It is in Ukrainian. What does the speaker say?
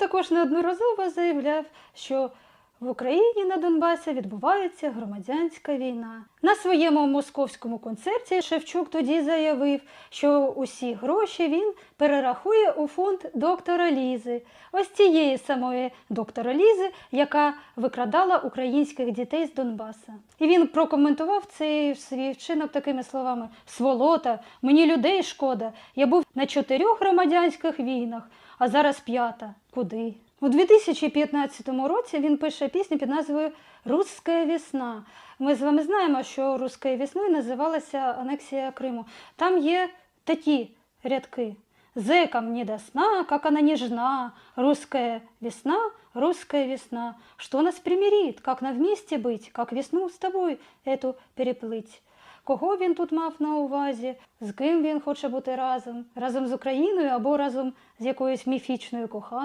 також неодноразово заявляв, що в Україні на Донбасі відбувається громадянська війна. На своєму московському концерті Шевчук тоді заявив, що усі гроші він перерахує у фонд доктора Лізи, ось тієї самої доктора Лізи, яка викрадала українських дітей з Донбаса. І він прокоментував цей свій вчинок такими словами: Сволота, мені людей шкода. Я був на чотирьох громадянських війнах, а зараз п'ята. Куди? У 2015 році він пише пісню під назвою Русська весна. Ми з вами знаємо, що Русською весною називалася анексія Криму. Там є такі рядки. Зэкам не до сна, как она нежна, русская весна, русская весна. Что нас примирит, как нам вместе быть, как весну с тобой эту переплыть. Кого він тут мав на увазі, з ким він хоче бути разом, разом з Україною або разом з якоюсь міфічною коханою.